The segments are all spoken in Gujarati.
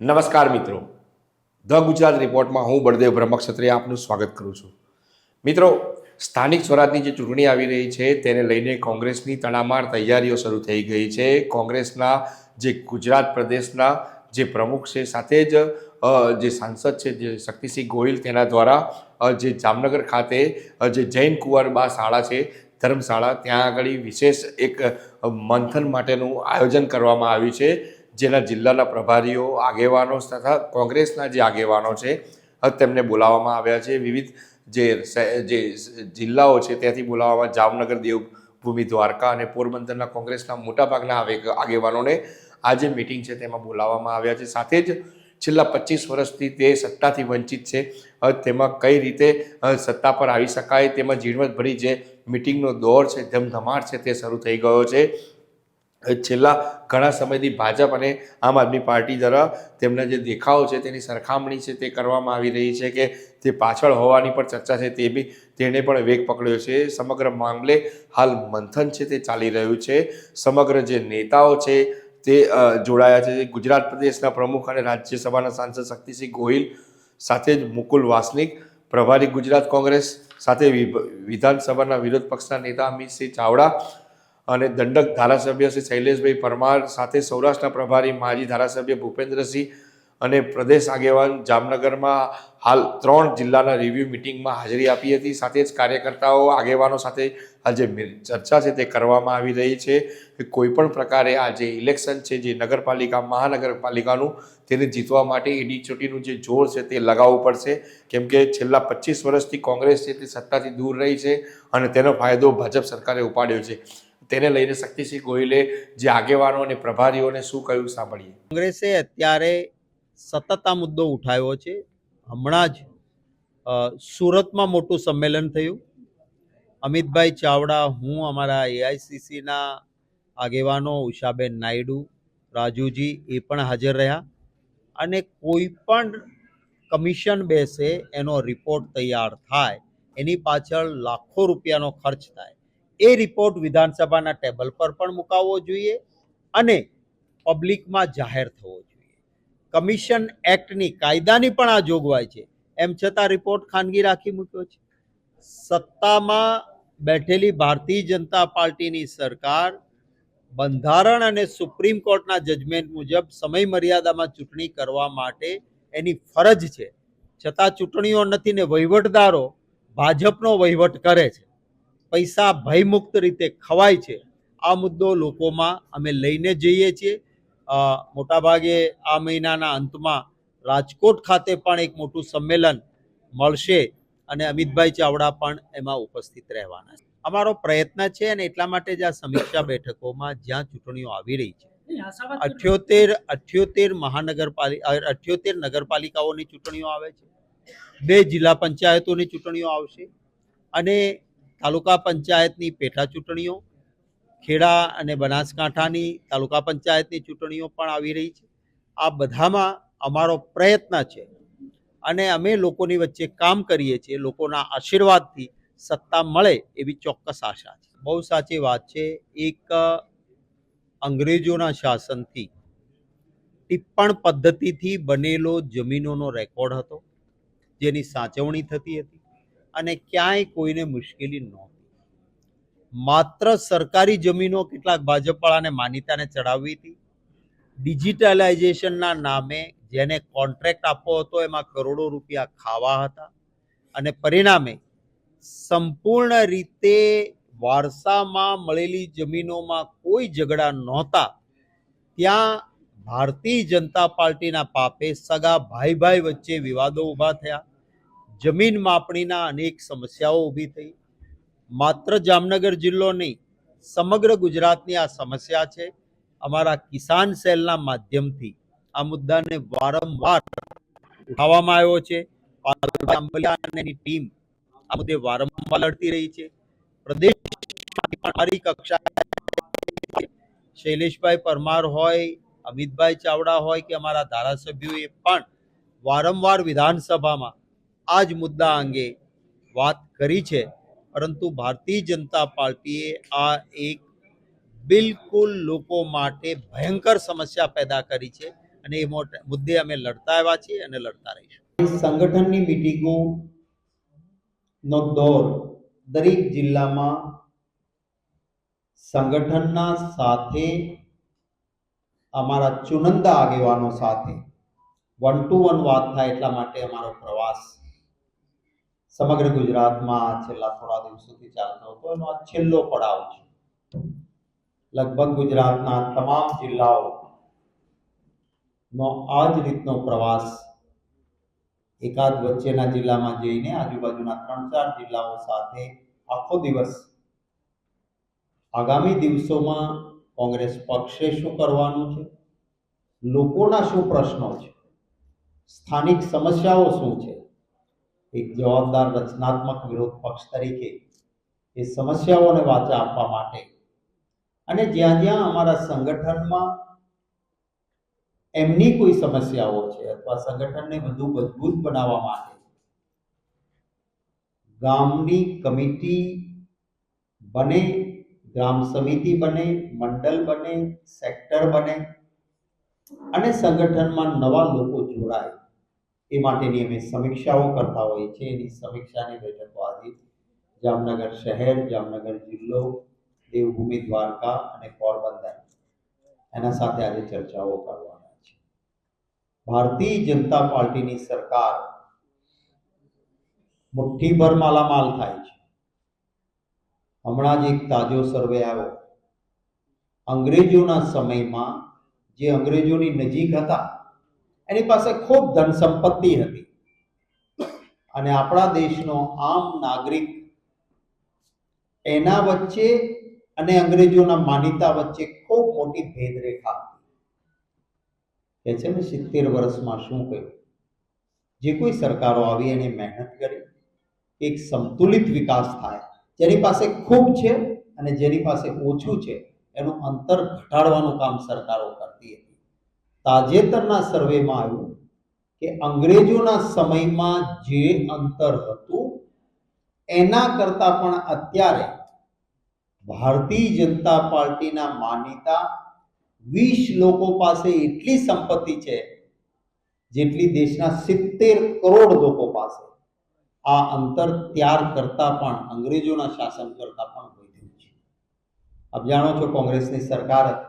નમસ્કાર મિત્રો. ધ ગુજરાત રિપોર્ટમાં હું બળદેવ બ્રહ્મક્ષત્રિય આપનું સ્વાગત કરું છું. મિત્રો, સ્થાનિક સ્વરાજની જે ચૂંટણી આવી રહી છે, તેને લઈને કોંગ્રેસની તડામાર તૈયારીઓ શરૂ થઈ ગઈ છે. કોંગ્રેસના જે ગુજરાત પ્રદેશના જે પ્રમુખ છે, સાથે જ જે સાંસદ છે, જે શક્તિસિંહ ગોહિલ, તેના દ્વારા જે જામનગર ખાતે જે જૈન કુંવરબા શાળા છે, ધર્મશાળા, ત્યાં આગળ વિશેષ એક મંથન માટેનું આયોજન કરવામાં આવ્યું છે. જેના જિલ્લાના પ્રભારીઓ, આગેવાનો તથા કોંગ્રેસના જે આગેવાનો છે તેમને બોલાવવામાં આવ્યા છે. વિવિધ જે જે જિલ્લાઓ છે, ત્યાંથી બોલાવવામાં જામનગર, દેવભૂમિ, દ્વારકા અને પોરબંદરના કોંગ્રેસના મોટાભાગના આગેવાનોને આ જે મિટિંગ છે, તેમાં બોલાવવામાં આવ્યા છે. સાથે જ છેલ્લા પચીસ વર્ષથી તે સત્તાથી વંચિત છે. તેમાં કઈ રીતે સત્તા પર આવી શકાય, તેમાં ઝીણવટભરી જે મિટિંગનો દોર છે, ધમધમાટ છે, તે શરૂ થઈ ગયો છે. છેલ્લા ઘણા સમયથી ભાજપ અને આમ આદમી પાર્ટી દ્વારા તેમના જે દેખાવો છે, તેની સરખામણી છે, તે કરવામાં આવી રહી છે કે તે પાછળ હોવાની પણ ચર્ચા છે, તે બી તેણે પણ વેગ પકડ્યો છે. સમગ્ર મામલે હાલ મંથન છે, તે ચાલી રહ્યું છે. સમગ્ર જે નેતાઓ છે, તે જોડાયા છે. ગુજરાત પ્રદેશના પ્રમુખ અને રાજ્યસભાના સાંસદ શક્તિસિંહ ગોહિલ સાથે જ મુકુલ વાસનિક, પ્રભારી ગુજરાત કોંગ્રેસ સાથે વિધાનસભાના વિરોધ પક્ષના નેતા અમિતસિંહ ચાવડા અને દંડક ધારાસભ્ય શ્રી શૈલેષભાઈ પરમાર સાથે સૌરાષ્ટ્રના પ્રભારી માજી ધારાસભ્ય ભૂપેન્દ્રસિંહ અને પ્રદેશ આગેવાન જામનગરમાં હાલ ત્રણ જિલ્લાના રિવ્યૂ મિટિંગમાં હાજરી આપી હતી. સાથે જ કાર્યકર્તાઓ, આગેવાનો સાથે આ જે ચર્ચા છે તે કરવામાં આવી રહી છે કે કોઈ પણ પ્રકારે આ જે ઇલેક્શન છે, જે નગરપાલિકા, મહાનગરપાલિકાનું તેને જીતવા માટે એડી ચોટીનું જે જોર છે તે લગાવવું પડશે. કેમ કે છેલ્લા પચીસ વર્ષથી કોંગ્રેસ છે તે સત્તાથી દૂર રહી છે અને તેનો ફાયદો ભાજપ સરકારે ઉપાડ્યો છે. તેને લઈને શક્તિસિંહ ગોહિલે જે આગેવાનો અને પ્રભારીઓને શું કહ્યું સાંભળીએ. કોંગ્રેસે અત્યારે સતત આ મુદ્દો ઉઠાવ્યો છે. હમણાં જ સુરતમાં મોટું સંમેલન થયું. અમિતભાઈ ચાવડા, હું, અમારા એઆઈસીસીના આગેવાનો, ઉષાબેન નાયડુ, રાજુજી એ પણ હાજર રહ્યા. અને કોઈ પણ કમિશન બેસે, એનો રિપોર્ટ તૈયાર થાય, એની પાછળ લાખો રૂપિયાનો ખર્ચ થાય. એ રિપોર્ટ વિધાનસભાના ટેબલ પર પણ મુકાવવો જોઈએ અને પબ્લિકમાં જાહેર થવો જોઈએ. કમિશન એક્ટની કાયદાની પણ આ જોગવાઈ છે. એમ છતાં રિપોર્ટ ખાનગી રાખી મૂક્યો છે. સત્તામાં બેઠેલી ભારતીય જનતા પાર્ટીની સરકાર બંધારણ અને સુપ્રીમ કોર્ટના જજમેન્ટ મુજબ સમય મર્યાદામાં ચૂંટણી કરવા માટે એની ફરજ છે. છતાં ચૂંટણીઓ નથી ને વહીવટદારો ભાજપનો વહીવટ કરે છે. પૈસા ભયમુક્ત રીતે ખવાય છે. આ મુદ્દો લોકોમાં અમે લઈને જઈએ છીએ. મોટાભાગે આ મહિનાના અંતમાં રાજકોટ ખાતે પણ એક મોટું સંમેલન મળશે અને અમિતભાઈ ચાવડા પણ એમાં ઉપસ્થિત રહેવાના છે. અમારો પ્રયત્ન છે અને એટલા માટે જ આ સમીક્ષા બેઠકોમાં જ્યાં ચૂંટણીઓ આવી રહી છે. અઠ્યોતેર અઠ્યોતેર મહાનગરપાલિકા અઠ્યોતેર નગરપાલિકાઓની ચૂંટણીઓ આવે છે. બે જિલ્લા પંચાયતોની ચૂંટણીઓ આવશે. અને તાલુકા પંચાયતની પેટા ચૂંટણીઓ, ખેડા અને બનાસકાંઠાની તાલુકા પંચાયતની ચૂંટણીઓ પણ આવી રહી છે. આ બધામાં અમારો પ્રયત્ન છે અને અમે લોકોની વચ્ચે કામ કરીએ છીએ, લોકોના આશીર્વાદથી સત્તા મળે એવી ચોક્કસ આશા છે. બહુ સાચી વાત છે, એક અંગ્રેજોના શાસનથી ટિપ્પણ પદ્ધતિથી બનેલો જમીનોનો રેકોર્ડ હતો, જેની સાચવણી થતી હતી. અને ક્યાંય કોઈને મુશ્કેલી નહોતી. માત્ર સરકારી જમીનો કેટલાક ભાજપવાળાને માન્યતાને ચડાવવી હતી. ડિજિટલાઇઝેશનના નામે જેને કોન્ટ્રાક્ટ આપવો હતો એમાં કરોડો રૂપિયા ખાવા હતા અને પરિણામે સંપૂર્ણ રીતે વારસામાં મળેલી જમીનોમાં કોઈ ઝઘડા નહોતા. ત્યાં ભારતીય જનતા પાર્ટીના પાપે સગા ભાઈ ભાઈ વચ્ચે વિવાદો ઊભા થયા. જમીન માપણીના અનેક સમસ્યાઓ ઊભી થઈ. માત્ર જામનગર જિલ્લો નહીં, સમગ્ર ગુજરાતની આ સમસ્યા છે. અમારા કિસાન સેલના માધ્યમથી આ મુદ્દાને વારંવાર ઉઠાવવામાં આવ્યો છે. ટીમ આ મુદ્દે વારંવાર લડતી રહી છે. પણ અમારી શૈલેષભાઈ પરમાર હોય, અમિતભાઈ ચાવડા હોય કે અમારા ધારાસભ્યોએ પણ વારંવાર વિધાનસભામાં આ જ મુદ્દા અંગે વાત કરી છે. પરંતુ ભારતીય જનતા પાર્ટીએ આ એક બિલકુલ લોકો માટે ભયંકર સમસ્યા પેદા કરી છે અને એ મુદ્દે અમે લડતા આવ્યા છીએ અને લડતા રહીશું. સંગઠનની મિટિંગો નો દોર દરેક જિલ્લામાં સંગઠનના સાથે, અમારા ચુનંદા આગેવાનો સાથે વન ટુ વન વાત થાય એટલા માટે અમારો પ્રવાસ સમગ્ર ગુજરાતમાં છેલ્લા થોડા દિવસોથી ચાલતો હતો. એનો આ છેલ્લો પડાવ છે. લગભગ ગુજરાતના તમામ જિલ્લાઓ નો આ જ રીતનો પ્રવાસ એકાદ વચ્ચેના જિલ્લામાં જઈને આજુબાજુના ત્રણ ચાર જિલ્લાઓ સાથે આખો દિવસ આગામી દિવસોમાં કોંગ્રેસ પક્ષે શું કરવાનું છે? લોકોના શું પ્રશ્નો છે? સ્થાનિક સમસ્યાઓ શું છે? એક જવાબદાર રચનાત્મક વિરોધ પક્ષ તરીકે એ સમસ્યાઓને વાચા આપવા માટે. અને જ્યાં જ્યાં અમારા સંગઠનમાં એમની કોઈ સમસ્યાઓ છે અથવા સંગઠનને વધુ મજબૂત બનાવવા માટે ગામની કમિટી બને, ગ્રામ સમિતિ બને, મંડળ બને, સેક્ટર બને અને સંગઠનમાં નવા લોકો જોડાય. એ માટેની અમે સમીક્ષાઓ કરતા હોઈએ છીએ. એની સમીક્ષાની બેઠકો આજે જામનગર શહેર, જામનગર જિલ્લો, દેવભૂમિ, દ્વારકા અને પોરબંદર. એના સાથે આજે ચર્ચાઓ કરવાના છે. ભારતીય જનતા પાર્ટીની સરકાર મુઠ્ઠીભર માલામાલ થાય છે. હમણાં જ એક તાજો સર્વે આવ્યો. અંગ્રેજોના સમયમાં જે અંગ્રેજોની નજીક હતા એની પાસે ખૂબ ધન સંપત્તિ હતી. અને આપણા દેશનો આમ નાગરિક એના વચ્ચે અને અંગ્રેજોના માન્યતા વચ્ચે ખૂબ મોટી ભેદરેખા હતી. કે છે ને સિત્તેર વર્ષમાં શું કહ્યું? જે કોઈ સરકારો આવી એને મહેનત કરી, એક સંતુલિત વિકાસ થાય, જેની પાસે ખૂબ છે અને જેની પાસે ઓછું છે, એનું અંતર ઘટાડવાનું કામ સરકારો કરતી હતી. તાજેતરના સર્વેમાં આવ્યું કે અંગ્રેજોના સમયમાં જે અંતર હતું, એના કરતા પણ અત્યારે ભારતીય જનતા પાર્ટીના માનીતા વીસ લોકો પાસે એટલી સંપત્તિ છે, જેટલી દેશના સિત્તેર કરોડ લોકો પાસે. આ અંતર ત્યાર કરતા પણ, અંગ્રેજોના શાસન કરતા પણ વધ્યું છે. આપ જાણો છો કોંગ્રેસની સરકાર હતી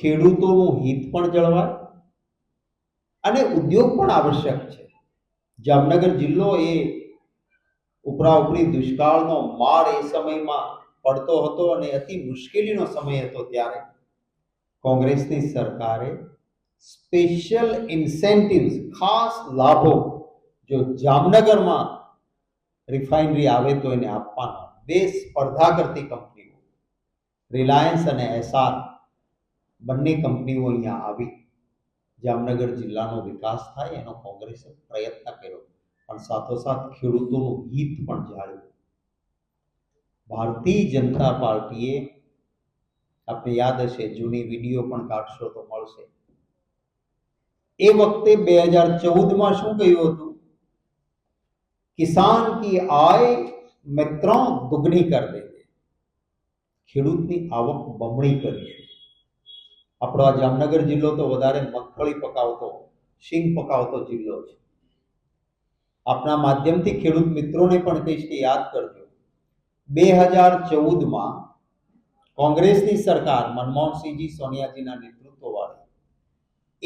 ખેડૂતોનું હિત પણ જળવાય અને ઉદ્યોગ પણ આવશ્યક છે. જામનગર જિલ્લો એ ઉપરા ઉપરી દુષ્કાળનો માર એ સમયમાં પડતો હતો અને અતિ મુશ્કેલીનો સમય હતો ત્યારે. કોંગ્રેસની સરકારે સ્પેશિયલ ઇન્સેન્ટિવ્સ, ખાસ લાભો જો જામનગરમાં રિફાઇનરી આવે તો એને આપવાના. બે સ્પર્ધા કરતી કંપનીઓ, રિલાયન્સ અને એસઆર બંને કંપનીઓ અહીંયા આવી. જામનગર જિલ્લાનો વિકાસ થાય એનો કોંગ્રેસે પ્રયત્ન કર્યો. પણ સાથોસાથ ખેડૂતોનું હિત પણ જાળવ્યું ભારતીય જનતા પાર્ટીએ આપણે યાદ હશે, જૂની વીડિયો પણ કાઢશો તો મળશે. એ વખતે બે હજાર ચૌદમાં શું કહ્યું હતું? કિસાન કી આય મેં ત્રણ દુગણી કરી દે ખેડૂતની આવક બમણી કરી આપણો આ જામનગર જિલ્લો તો વધારે મગફળી પકાવતો, શીંગ પકાવતો જિલ્લો છે. આપણા માધ્યમથી ખેડૂત મિત્રોને પણ કહીશ કે યાદ કરજો. બે હજાર ચૌદમાં કોંગ્રેસની સરકાર મનમોહનસિંહજી સોનિયાજીના નેતૃત્વવાળી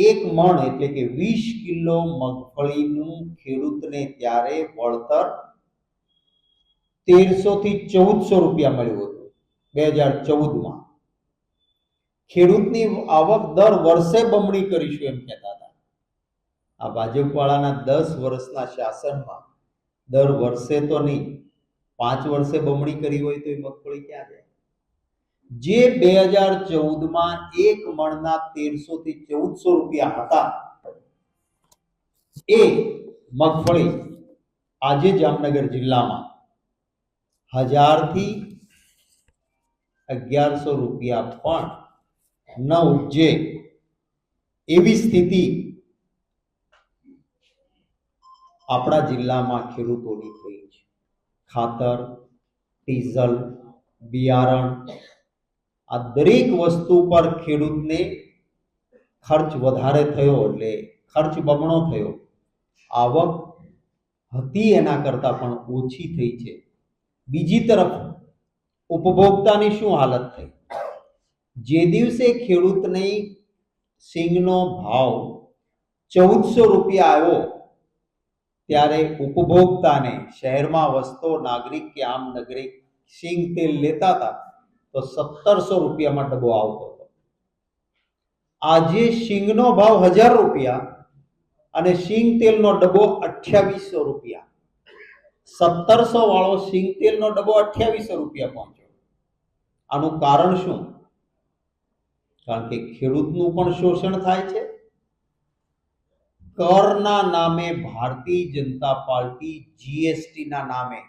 એક મણ એટલે કે વીસ કિલો મગફળીનું ખેડૂતને ત્યારે વળતર તેરસો થી ચૌદસો રૂપિયા મળ્યું હતું. બે હજાર ચૌદમાં ખેડૂતની આવક દર વર્ષે બમણી કરીશું એમ કહેતા હતા. આ ભાજપવાળાના દસ વર્ષના શાસનમાં દર વર્ષે તો નહીં, પાંચ વર્ષે બમણી કરી હોય તો એ મગફળી ક્યાં જાય? જે બે હજાર ચૌદમાં એક મણના તેરસો થી ચૌદસો રૂપિયા હતા, એ મગફળી આજે જામનગર જિલ્લામાં હજારથી અગિયારસો રૂપિયા પણ ન ઉપજે એવી સ્થિતિ આપણા જિલ્લામાં ખેડૂતોની થઈ છે. ખાતર, ડીઝલ, બિયારણ આ દરેક વસ્તુ પર ખેડૂતને ખર્ચ વધારે થયો એટલે ખર્ચ બમણો થયો. આવક હતી એના કરતાં પણ ઓછી થઈ છે. બીજી તરફ ઉપભોક્તાની શું હાલત થઈ? જે દિવસે ખેડૂતની સિંગનો ભાવ ચૌદસો રૂપિયા આવ્યો, ત્યારે ઉપભોક્તાને શહેરમાં વસતો નાગરિક કે આમ નાગરિક સિંગ તેલ લેતા હતા, તો સત્તરસો રૂપિયામાં ડબ્બો આવતો હતો. આજે સિંગનો ભાવ હજાર રૂપિયા અને સિંગ તેલનો ડબ્બો અઠ્યાવીસો રૂપિયા. સત્તરસો વાળો સિંગ તેલનો ડબ્બો અઠ્યાવીસો રૂપિયા પહોંચ્યો. આનું કારણ શું? કારણ કે ખેડૂતનું પણ શોષણ થાય છે. કરના નામે ભારતીય જનતા પાર્ટી જીએસટીના નામે,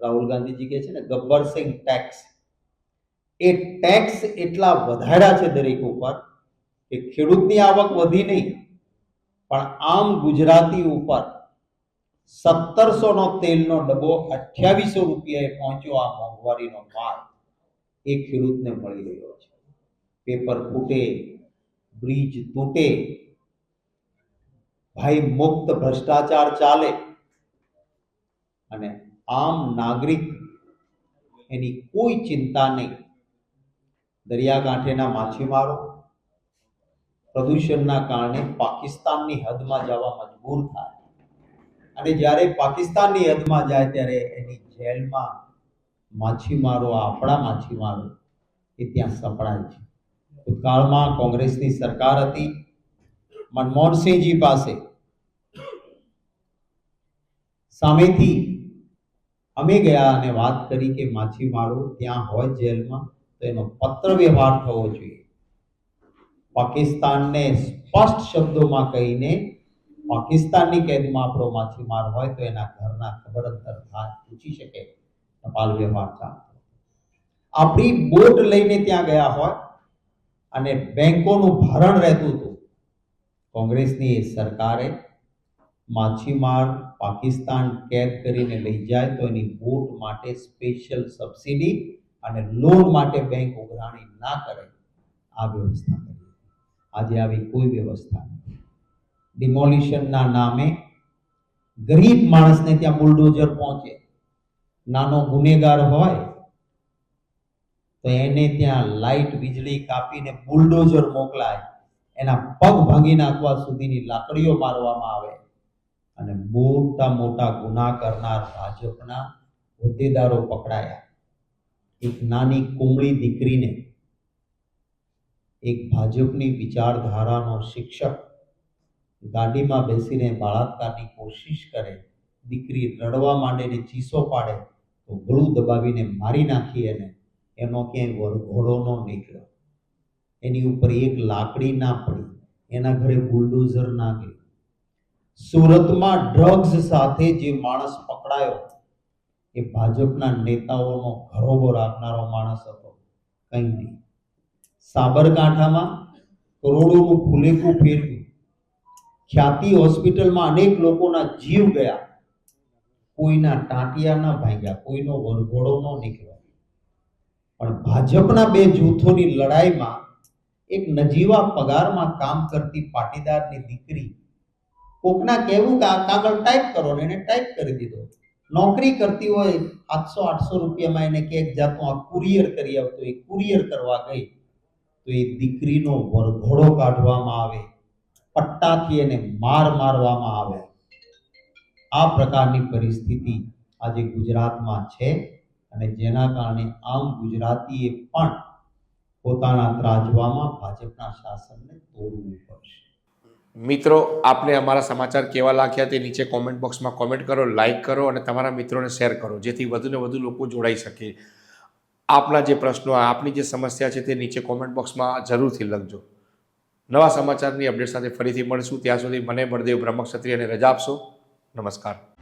રાહુલ ગાંધીજી કહે છે ને, ગબ્બર સિંહ ટેક્સ એ ટેક્સ એટલા વધાર્યા છે દરેક ઉપર કે ખેડૂતની આવક વધી નહીં. પણ આમ ગુજરાતી ઉપર સત્તરસો નો તેલનો ડબ્બો અઠ્યાવીસો રૂપિયાએ પહોંચ્યો આ મોંઘવારીનો માલ એ ખેડૂતને મળી રહ્યો છે. પેપર ફૂટે, બ્રિજ તૂટે, ભાઈ મુક્ત ભ્રષ્ટાચાર ચાલે. અને આમ નાગરિક એની કોઈ ચિંતા નહીં. દરિયાકાંઠેના માછીમારો પ્રદૂષણના કારણે પાકિસ્તાનની હદમાં જવા મજબૂર થાય. અને જ્યારે પાકિસ્તાનની હદમાં જાય ત્યારે એની જેલમાં માછીમારો, આપણા માછીમારો એ ત્યાં સપડાય છે. ભૂતકાળમાં કોંગ્રેસની સરકાર હતી. મનમોહનસિંહજી પાસે સામેથી અમે ગયા અને વાત કરી કે માછીમારો ત્યાં હોય જેલમાં, તો એનો પત્ર વ્યવહાર થવો જોઈએ. પાકિસ્તાનને સ્પષ્ટ શબ્દોમાં કહીને પાકિસ્તાનની કેદમાં આપણો માછીમાર હોય તો એના ઘરના ખબર અંતર થાય, પૂછી શકે. ટપાલ વ્યવહાર ચાલતો આપણી બોટ લઈને ત્યાં ગયા હોય અને બેંકોનું ભારણ રહેતું હતું. કોંગ્રેસની એ સરકારે માછીમાર પાકિસ્તાન કેદ કરીને લઈ જાય તો એની બોટ માટે સ્પેશિયલ સબસિડી અને લોન માટે બેંક ઉઘરાણી ના કરે. આ વ્યવસ્થા કરી આજે આવી કોઈ વ્યવસ્થા નથી. ડિમોલિશનના નામે ગરીબ માણસને ત્યાં બુલડોઝર પહોંચે. નાનો ગુનેગાર હોય તો એને ત્યાં લાઈટ વીજળી કાપીને બુલડોઝર મોકલાય. એના પગ ભાંગી નાખવા સુધીની લાકડીઓ મારવામાં આવે. અને મોટા મોટા ગુના કરનાર ભાજપના હોદ્દેદારો પકડાયા. એક નાની કુમળી દીકરીને એક ભાજપની વિચારધારાનો શિક્ષક ગાડીમાં બેસીને બળાત્કારની કોશિશ કરે. દીકરી રડવા માંડે ને ચીસો પાડે તો ગળું દબાવીને મારી નાખી એને. એનો ક્યાંય વરઘોડો ન નીકળ્યો એની ઉપર એક લાકડી ના પડી. એના ઘરે બુલડોઝર ના ગયું સુરતમાં ડ્રગ્સ સાથે જે માણસ પકડાયો, એ ભાજપના નેતાઓનો ઘરોબો રાખનારો માણસ હતો. કંઈ નહીં. સાબરકાંઠામાં કરોડોનું ફૂલેકું ફેરવ્યું. ખ્યાતિ હોસ્પિટલમાં અનેક લોકોના જીવ ગયા. કોઈના ટાંટિયા ના ભાંગ્યા, કોઈનો વરઘોડો ન નીકળ્યો. પણ ભાજપના બે જૂથોની લડાઈમાં એક નજીવા પગારમાં કામ કરતી પાટીદારની દીકરી કોકના કહેવું કે આ કાગળ ટાઈપ કરો ને એને ટાઈપ કરી દીધો. નોકરી કરતી હોય આઠસો આઠસો રૂપિયામાં એને કે એક જાતનું આ કુરિયર કરી આવતો એ કુરિયર કરવા ગઈ. તો એ દીકરીનો વરઘોડો કાઢવામાં આવે, પટ્ટાથી એને માર મારવામાં આવે. આ પ્રકારની પરિસ્થિતિ આજે ગુજરાતમાં છે. અને જેના કારણે આમ ગુજરાતીએ પણ પોતાના ત્રાજવામાં ભાજપના શાસનને તોડવું પડશે. મિત્રો, આપને અમારા સમાચાર કેવા લાગ્યા તે નીચે કોમેન્ટ બોક્સમાં કોમેન્ટ કરો લાઈક કરો અને તમારા મિત્રોને શેર કરો, જેથી વધુને વધુ લોકો જોડાઈ શકે. આપના જે પ્રશ્નો, આપની જે સમસ્યા છે તે નીચે કોમેન્ટ બોક્સમાં જરૂરથી લખજો. નવા સમાચારની અપડેટ સાથે ફરીથી મળીશું. ત્યાં સુધી મને, બળદેવ બ્રહ્મક્ષત્રી અને રજા આપશો. નમસ્કાર.